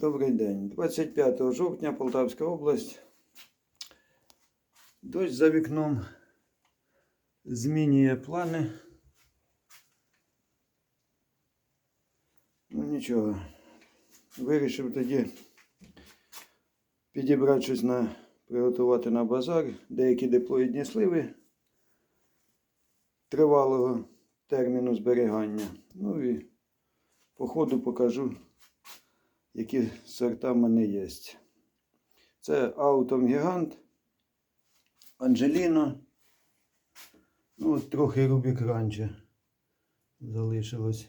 Добрий день. 25 жовтня Полтавська область. Дощ за вікном змінює плани. Ну нічого. Вирішив тоді підібрати щось на приготувати на базар. Деякі диплоїдні сливи тривалого терміну зберігання. Ну і по ходу покажу які сорта в мене є. Це Аутом Гігант, Анджеліно. Ну, трохи Рубік Ранче залишилось.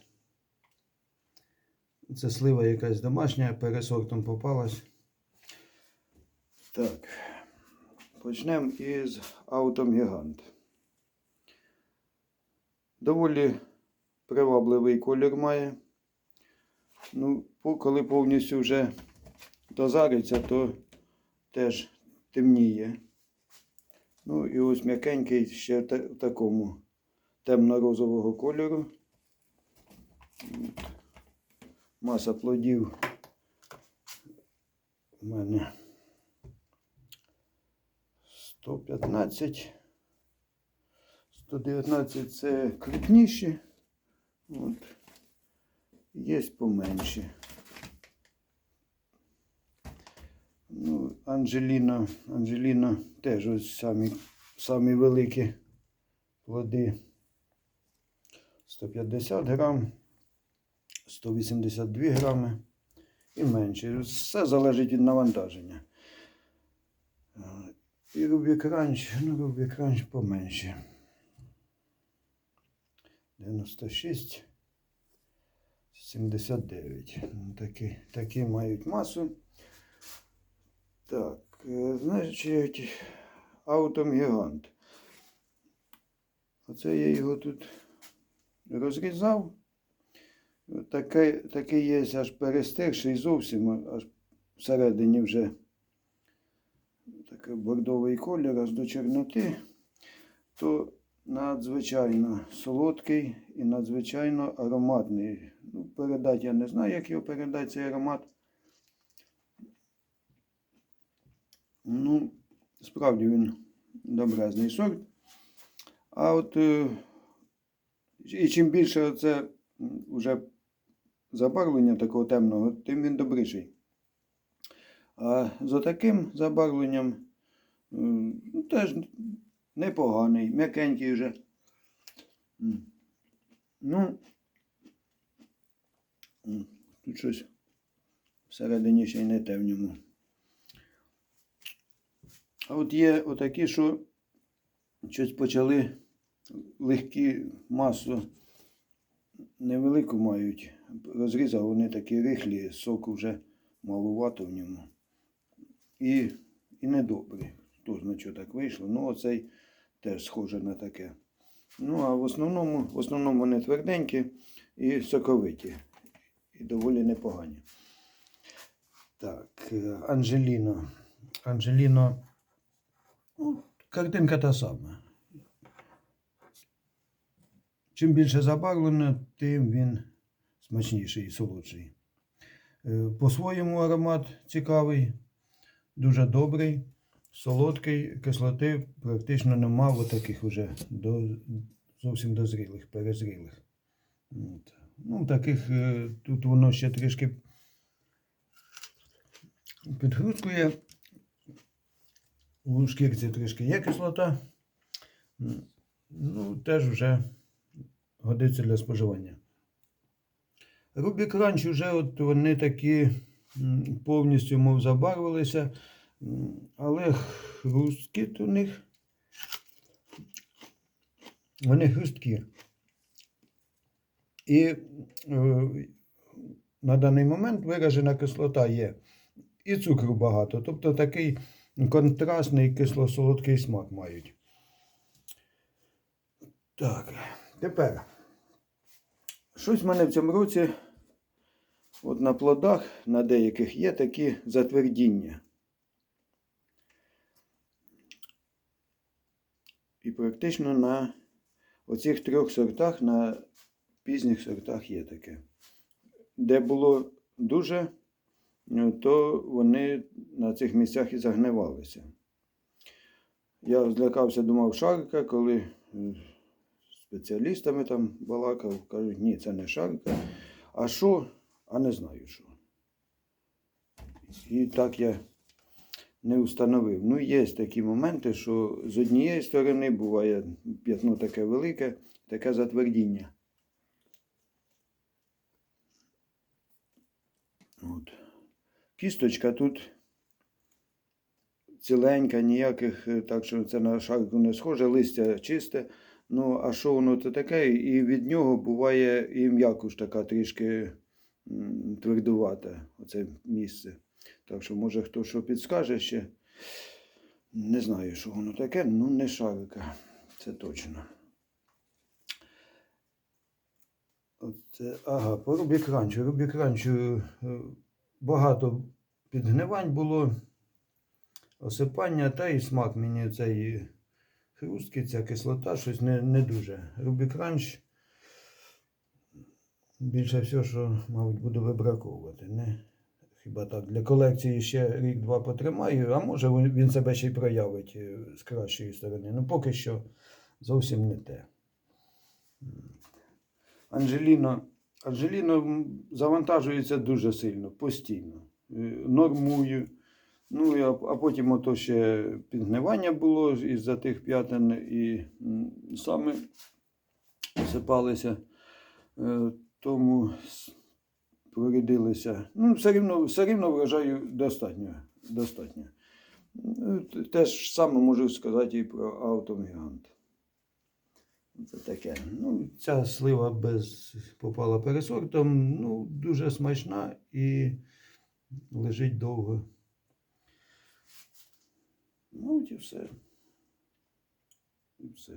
Це слива якась домашня, пересортом попалась. Так. Почнемо із Аутом Гігант. Доволі привабливий колір має. Ну, коли повністю вже дозариться, то теж темніє. Ну і ось м'якенький ще в такому темно-розового кольору. Маса плодів у мене 115. 119 це крупніші. От. Є поменші. Ну, Анжеліна, Анжеліна теж ось самі, самі великі плоди. 150 грам, 182 грами і менше. Все залежить від навантаження. І Рубік Ранч, ну Рубік Ранч поменше. 96. 79. Ну, Такі, такі мають масу. Так, е, значить, автомгігант. Оце я його тут розрізав. Такий, такий є аж перестигший зовсім, аж всередині вже такий бордовий колір, аж до чорноти. То надзвичайно солодкий і надзвичайно ароматний. Ну, передати я не знаю, як його передати цей аромат. Ну, справді він добрезний сорт. А от е, і чим більше це вже забарвлення такого темного, тим він добріший. А за таким забарвленням ну, теж непоганий, м'якенький вже. Ну, тут щось всередині ще й не те в ньому. А от є отакі, що щось почали легкі масу невелику мають. Розрізав, вони такі рихлі, соку вже малувато в ньому. І, і недобрі. Хто знає, що так вийшло. Ну, оцей теж схоже на таке. Ну, а в основному, в основному вони тверденькі і соковиті. І доволі непогані. Так, е, Анжеліно. Анжеліно. Ну, картинка та сама. Чим більше забарвлено, тим він смачніший і солодший. Е, По-своєму аромат цікавий, дуже добрий, солодкий, кислоти практично нема в таких уже до, зовсім дозрілих, перезрілих. От. Ну, таких е, тут воно ще трішки підхруткує. У шкірці трішки є кислота. Ну, теж вже годиться для споживання. Рубік Ранч вже от вони такі повністю мов забарвилися, але хрусткіт у них вони хрусткі. І е, на даний момент виражена кислота є. І цукру багато. Тобто такий контрастний кисло-солодкий смак мають. Так, тепер. Щось в мене в цьому році, от на плодах, на деяких є такі затвердіння. І практично на оцих трьох сортах, на пізніх сортах є таке. Де було дуже е, то вони на цих місцях і загнивалися. Я злякався, думав, шарка, коли е, спеціалістами там балакав, кажуть, ні, це не шарка. А що? А не знаю що. І так я не встановив. Ну, є такі моменти, що з однієї сторони буває п'ятно таке велике, таке затвердіння. От. Кісточка тут ціленька, ніяких, е, так що це на шарку не схоже, листя чисте. Ну, а що воно це таке? І від нього буває і м'якуш така трішки твердувата, оце місце. Так що, може, хто що підскаже ще. Не знаю, що воно таке, ну не шарика. Це точно. Оце, ага, по рубікранчу. Рубікранчу е, багато підгнивань було, осипання, та і смак мені цей хрусткий, ця кислота, щось не, не дуже. Рубікранч більше всього, що, мабуть, буду вибраковувати. Не? Хіба так, для колекції ще рік-два потримаю, а може він себе ще й проявить е, з кращої сторони. Ну, поки що зовсім не те. Анжеліно, Анжеліно завантажується дуже сильно, постійно. Е, Нормую. Ну, а, а потім ото ще підгнивання було із-за тих п'ятин і саме сипалися. Е, Тому порядилися. Ну, все рівно, все рівно врожаю достатньо. достатньо. Ну, Те ж саме можу сказати і про автомігрант. Це таке. Ну, ця слива без попала пересортом, ну, дуже смачна і лежить довго. Ну, і все. І все.